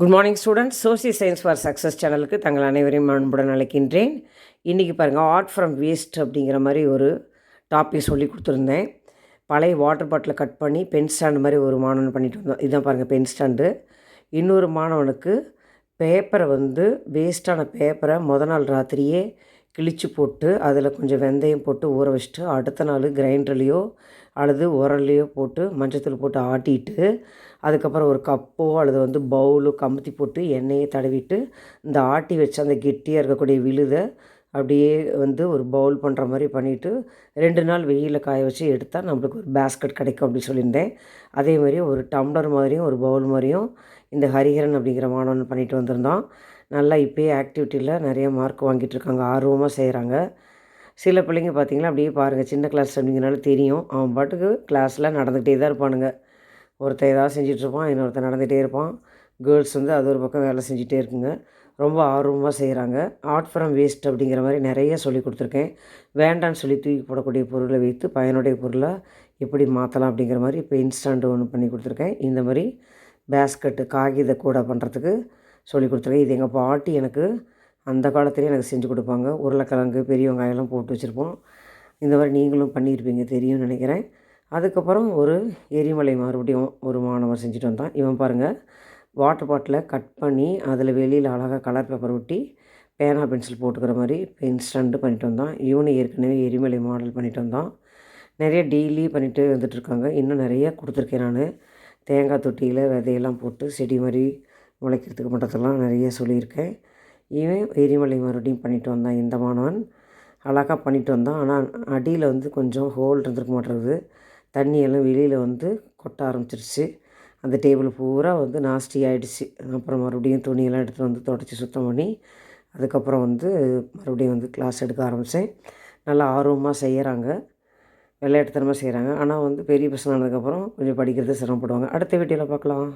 Good morning students social science for success சேனலுக்கு தங்கள் அனைவரையும் அன்புடன் அழைக்கின்றேன். இன்றைக்கி பாருங்கள் ஆர்ட் ஃப்ரம் வேஸ்ட் அப்படிங்கிற மாதிரி ஒரு டாபிக் சொல்லி கொடுத்துருந்தேன். பழைய வாட்டர் பாட்டிலை கட் பண்ணி பென் ஸ்டாண்டு மாதிரி ஒரு மாணவன் பண்ணிட்டு வந்தோம். இதுதான் பாருங்கள் பென் ஸ்டாண்டு இன்னொரு மாணவனுக்கு பேப்பரை வந்து வேஸ்ட்டான பேப்பரை முத நாள் ராத்திரியே கிழிச்சு போட்டு அதில் கொஞ்சம் வெந்தயம் போட்டு ஊற வச்சுட்டு அடுத்த நாள் கிரைண்டர்லேயோ அல்லது உரல்லையோ போட்டு மஞ்சத்தூள் போட்டு ஆட்டிட்டு அதுக்கப்புறம் ஒரு கப்போ அல்லது வந்து பவுலோ கமுத்தி போட்டு எண்ணெயை தடவிட்டு இந்த ஆட்டி வச்ச அந்த கெட்டியாக இருக்கக்கூடிய விழுதை அப்படியே வந்து ஒரு பவுல் பண்ணுற மாதிரி பண்ணிவிட்டு ரெண்டு நாள் வெயிலில் காய வச்சு எடுத்தால் நம்மளுக்கு ஒரு பேஸ்கட் கிடைக்கும் அப்படின்னு சொல்லியிருந்தேன். அதே மாதிரி ஒரு டம்ளர் மாதிரியும் ஒரு பவுல் மாதிரியும் இந்த ஹரிஹரன் அப்படிங்கிற மாணவன் பண்ணிட்டு வந்திருந்தான். நல்லா இப்போயே ஆக்டிவிட்டியில் நிறைய மார்க் வாங்கிட்டு இருக்காங்க ஆர்வமாக செய்கிறாங்க சில பிள்ளைங்க பார்த்தீங்கன்னா அப்படியே பாருங்கள் சின்ன கிளாஸ் அப்படிங்கிறனால தெரியும். அவன் பாட்டுக்கு கிளாஸில் நடந்துகிட்டே தான் இருப்பானுங்க. ஒருத்தன் ஏதாவது செஞ்சிட்ருப்பான் இன்னொருத்தன் நடந்துகிட்டே இருப்பான். கேர்ள்ஸ் வந்து அது ஒரு பக்கம் வேலை செஞ்சுட்டே இருக்குங்க. ரொம்ப ஆர்வமாக செய்கிறாங்க ஆர்ட் ஃப்ரம் வேஸ்ட் அப்படிங்கிற மாதிரி நிறைய சொல்லி கொடுத்துருக்கேன். வேண்டான்னு சொல்லி தூக்கி போடக்கூடிய பொருளை வைத்து பயனுடைய பொருளை எப்படி மாற்றலாம் அப்படிங்கிற மாதிரி இப்போ இன்ஸ்டண்ட் ஒன்று பண்ணி கொடுத்துருக்கேன். இந்த மாதிரி பேஸ்கட்டு காகித கூடை பண்ணுறதுக்கு சொல்லி கொடுத்துருக்கேன் இது எங்கள் பாட்டி எனக்கு அந்த காலத்துலேயே எனக்கு செஞ்சு கொடுப்பாங்க. உருளைக்கிழங்கு பெரிய வெங்காயம்லாம் போட்டு வச்சுருப்போம். இந்த மாதிரி நீங்களும் பண்ணியிருப்பீங்க தெரியும்னு நினைக்கிறேன். அதுக்கப்புறம் ஒரு எரிமலை மறுபடியும் ஒரு மாணவர் செஞ்சுட்டு வந்தான். இவன் பாருங்கள் வாட்டர் பாட்டிலை கட் பண்ணி அதில் வெளியில் அழகாக கலர் பேப்பர் ஒட்டி பேனா பென்சில் போட்டுக்கிற மாதிரி பென் ஸ்டண்டு பண்ணிட்டு வந்தான். இவனு ஏற்கனவே எரிமலை மாடல் பண்ணிட்டு வந்தான். நிறைய டெய்லி பண்ணிட்டு வந்துட்டுருக்காங்க இன்னும் நிறைய கொடுத்துருக்கேன் நான். தேங்காய் தொட்டியில் விதையெல்லாம் போட்டு செடி மாதிரி முளைக்கிறதுக்கு பண்ணுறதெல்லாம் நிறைய சொல்லியிருக்கேன். இவன் எரிமலை மறுபடியும் பண்ணிட்டு வந்தான் இந்த மாணவன். அழகாக பண்ணிட்டு வந்தான். ஆனால் அடியில் வந்து கொஞ்சம் ஹோல் இருந்திருக்க மாட்டேங்குது. தண்ணியெல்லாம் வெளியில் வந்து கொட்ட ஆரம்பிச்சிருச்சு. அந்த டேபிள் பூரா வந்து நாஸ்டி ஆகிடுச்சு அப்புறம் மறுபடியும் துணியெல்லாம் எடுத்துகிட்டு வந்து தொடச்சி சுத்தம் பண்ணி அதுக்கப்புறம் வந்து மறுபடியும் வந்து கிளாஸ் எடுக்க ஆரம்பித்தேன் நல்லா ஆர்வமாக செய்கிறாங்க விளையாட்டுத்தனமாக செய்கிறாங்க ஆனால் வந்து பெரிய பசங்க ஆனதுக்கப்புறம் கொஞ்சம் படிக்கிறது சிரமப்படுவாங்க. அடுத்த வீட்டில் பார்க்கலாம்.